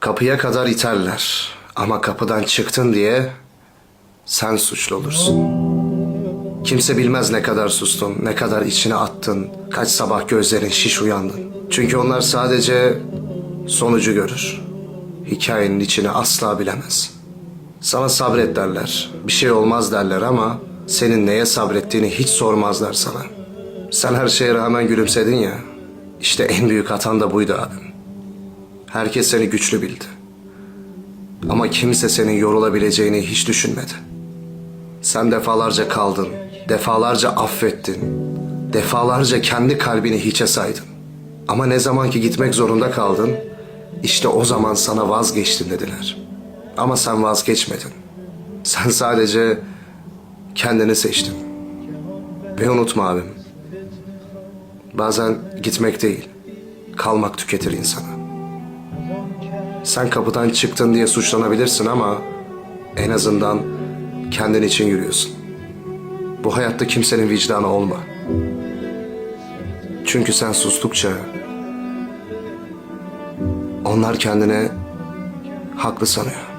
Kapıya kadar iterler. Ama kapıdan çıktın diye sen suçlu olursun. Kimse bilmez ne kadar sustun, ne kadar içine attın, kaç sabah gözlerin şiş uyandın. Çünkü onlar sadece sonucu görür. Hikayenin içini asla bilemez. Sana sabret derler, bir şey olmaz derler ama senin neye sabrettiğini hiç sormazlar sana. Sen her şeye rağmen gülümsedin ya, işte en büyük hatan da buydu abim. Herkes seni güçlü bildi. Ama kimse senin yorulabileceğini hiç düşünmedi. Sen defalarca kaldın, defalarca affettin, defalarca kendi kalbini hiçe saydın. Ama ne zaman ki gitmek zorunda kaldın, işte o zaman sana vazgeçtin dediler. Ama sen vazgeçmedin. Sen sadece kendini seçtin. Ve unutma abim, bazen gitmek değil, kalmak tüketir insanı. Sen kapıdan çıktın diye suçlanabilirsin ama en azından kendin için yürüyorsun. Bu hayatta kimsenin vicdanı olma. Çünkü sen sustukça onlar kendine haklı sanıyor.